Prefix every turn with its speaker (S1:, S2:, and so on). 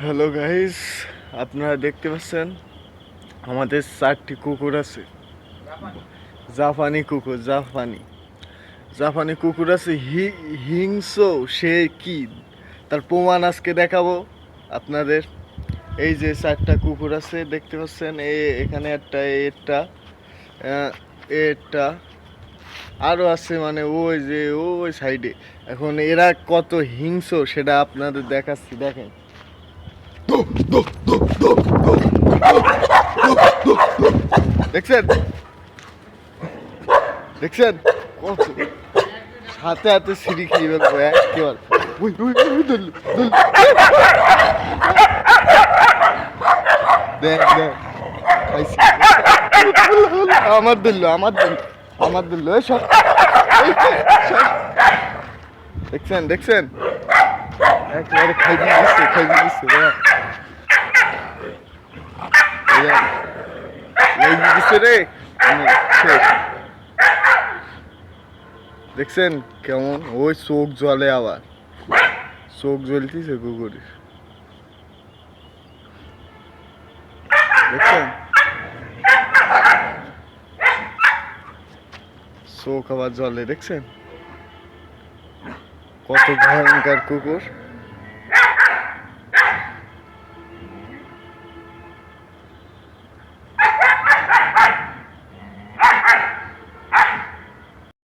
S1: Hello guys, আপনারা দেখতে পাচ্ছেন, আমাদের চারটি কুকুর আছে। জাপানি কুকুর, জাপানি। জাপানি কুকুর আছে হি- হিংস্র সে কি? তার প্রমাণ আজকে দেখাবো আপনাদের। এই যে চারটা কুকুর আছে, দেখতে পাচ্ছেন, এ, এখানে একটা এটা এটা আরও আছে মানে ওই যে ওই সাইডে। এখন এরা কত হিংস্র সেটা আপনাদের দেখাচ্ছি, দেখেন। দেখছেন? দেখছেন? হাতে হাতে সিঁড়ি খেয়ে দেখ আমার দিল্লো আমার দিল আমার দিল্লো এই সব। এই, দেখছেন? দেখছেন একেবারে খাই দিয়ে দিচ্ছে খাই দিয়ে দিচ্ছে দেখ। এই দেখ। এই দিচ্ছে রে আমি শেষ। দেখছেন কেমন ওই চোখ জলে আবার চোখ জ্বলতিছে কুকুরের দেখছেন চোখ আবার জলে দেখছেন কত ভয়ঙ্কর কুকুর